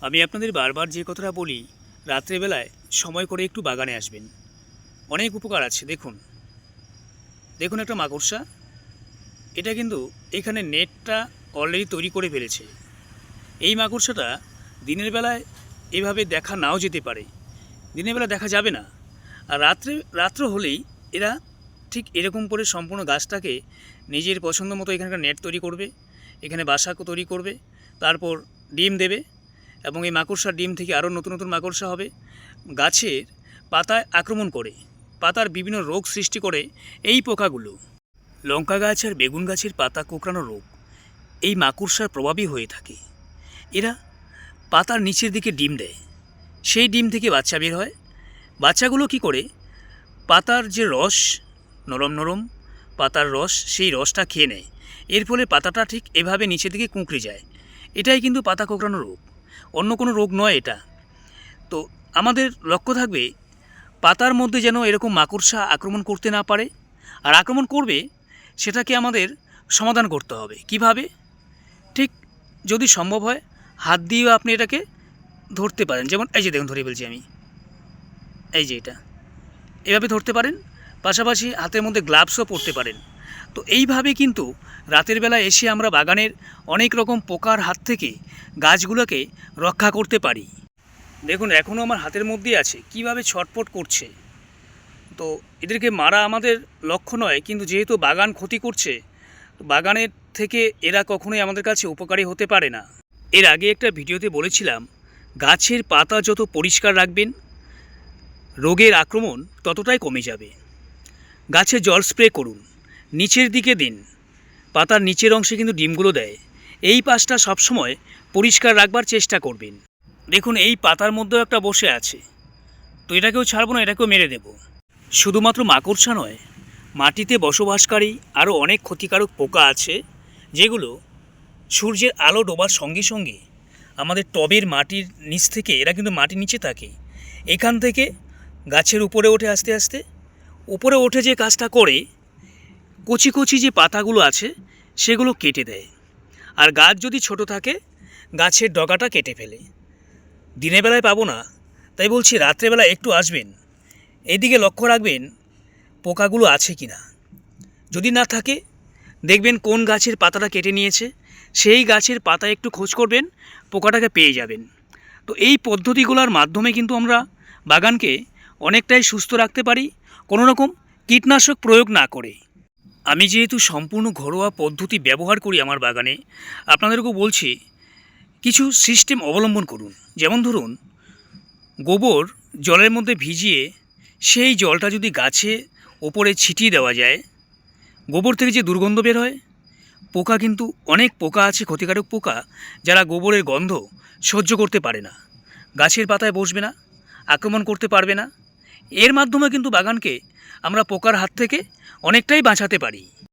আমি আপনাদের বারবার যে কথাটা বলি, রাত্রেবেলায় সময় করে একটু বাগানে আসবেন। অনেক উপকার আছে, দেখুন। দেখুন একটা মাকড়সা। এটা কিন্তু এখানে নেটটা অলরেডি তৈরি করে ফেলেছে। এই মাকড়সাটা দিনের বেলায় এভাবে দেখা নাও যেতে পারে। দিনের বেলা দেখা যাবে না। আর রাত্রে, রাত্র হলেই এরা ঠিক এরকম করে সম্পূর্ণ গাছটাকে নিজের পছন্দ মতো এখানকার নেট তৈরি করবে, এখানে বাসা তৈরি করবে, তারপর ডিম দেবে এবং এই মাকড়সার ডিম থেকে আরও নতুন নতুন মাকড়সা হবে। গাছের পাতায় আক্রমণ করে, পাতার বিভিন্ন রোগ সৃষ্টি করে এই পোকাগুলো। লঙ্কা গাছ আর বেগুন গাছের পাতা কোঁকড়ানো রোগ এই মাকড়সার প্রভাবই হয়ে থাকে। এরা পাতার নিচের দিকে ডিম দেয়। সেই ডিম থেকে বাচ্চা বের হয়। বাচ্চাগুলো কি করে? পাতার যে রস, নরম নরম পাতার রস, সেই রসটা খেয়ে নেয়। এর ফলে পাতাটা ঠিক এভাবে নিচের দিকে কুঁকড়ে যায়। এটাই কিন্তু পাতা কোঁকড়ানো রোগ। অন্য কোনো রোগ নয় এটা। তো আমাদের লক্ষ্য থাকবে পাতার মধ্যে যেন এরকম মাকড়সা আক্রমণ করতে না পারে। আর আক্রমণ করবে সেটাকে আমাদের সমাধান করতে হবে। কীভাবে? ঠিক যদি সম্ভব হয়, হাত দিয়েও আপনি এটাকে ধরতে পারেন। যেমন এই যে দেখুন ধরে বলছি আমি। এই যে এটা। এভাবে ধরতে পারেন। পাশাপাশি হাতের মধ্যে গ্লাভসও পরতে পারেন। তো এইভাবে কিন্তু রাতের বেলা এসে আমরা বাগানের অনেক রকম পোকার হাত থেকে গাছগুলোকে রক্ষা করতে পারি। দেখুন এখনও আমার হাতের মধ্যেই আছে। কীভাবে ছটপট করছে। তো এদেরকে মারা আমাদের লক্ষ্য নয়, কিন্তু যেহেতু বাগান ক্ষতি করছে, বাগানের থেকে এরা কখনোই আমাদের কাছে উপকারী হতে পারে না। এর আগে একটা ভিডিওতে বলেছিলাম, গাছের পাতা যত পরিষ্কার রাখবেন, রোগের আক্রমণ ততটাই কমে যাবে। গাছে জল স্প্রে করুন। নিচের দিকে দিন। পাতার নিচের অংশে কিন্তু ডিমগুলো দেয়। এই পাশটা সবসময় পরিষ্কার রাখবার চেষ্টা করবেন। দেখুন, এই পাতার মধ্যেও একটা বসে আছে। তো এটাকেও ছাড়বো না, এটাকেও মেরে দেব। শুধুমাত্র মাকড়সা নয়, মাটিতে বসবাসকারী আরও অনেক ক্ষতিকারক পোকা আছে, যেগুলো সূর্যের আলো ডোবার সঙ্গে সঙ্গে আমাদের টবের মাটির নিচ থেকে, এরা কিন্তু মাটির নিচে থাকে। এখান থেকে গাছের উপরে ওঠে আস্তে আস্তে। উপরে ওঠে যে কাজটা করে কচি কচি যে পাতাগুলো আছে, সেগুলো কেটে দেয়। আর গাছ যদি ছোট থাকে, গাছের ডগাটা কেটে ফেলে। দিনের বেলায় পাবো না, তাই বলছি রাত্রেবেলা একটু আসবেন। এদিকে লক্ষ্য রাখবেন, পোকাগুলো আছে কি না যদি না থাকে, দেখবেন কোন গাছের পাতাটা কেটে নিয়েছে, সেই গাছের পাতা একটু খোঁজ করবেন, পোকাটাকে পেয়ে যাবেন। তো এই পদ্ধতিগুলোর মাধ্যমে কিন্তু আমরা বাগানকে অনেকটাই সুস্থ রাখতে পারি কোনো রকম কীটনাশক প্রয়োগ না করে। আমি যেহেতু সম্পূর্ণ ঘরোয়া পদ্ধতি ব্যবহার করি আমার বাগানে, আপনাদেরকেও বলছি, কিছু সিস্টেম অবলম্বন করুন। যেমন ধরুন, গোবর জলের মধ্যে ভিজিয়ে সেই জলটা যদি গাছে ওপরে ছিটিয়ে দেওয়া যায়, গোবর থেকে যে দুর্গন্ধ বের হয়, পোকা কিন্তু অনেক পোকা আছে, ক্ষতিকারক পোকা, যারা গোবরের গন্ধ সহ্য করতে পারে না। গাছের পাতায় বসবে না, আক্রমণ করতে পারবে না। এর মাধ্যমে কিন্তু বাগানকে আমরা পোকার হাত থেকে অনেকটাই বাঁচাতে পারি।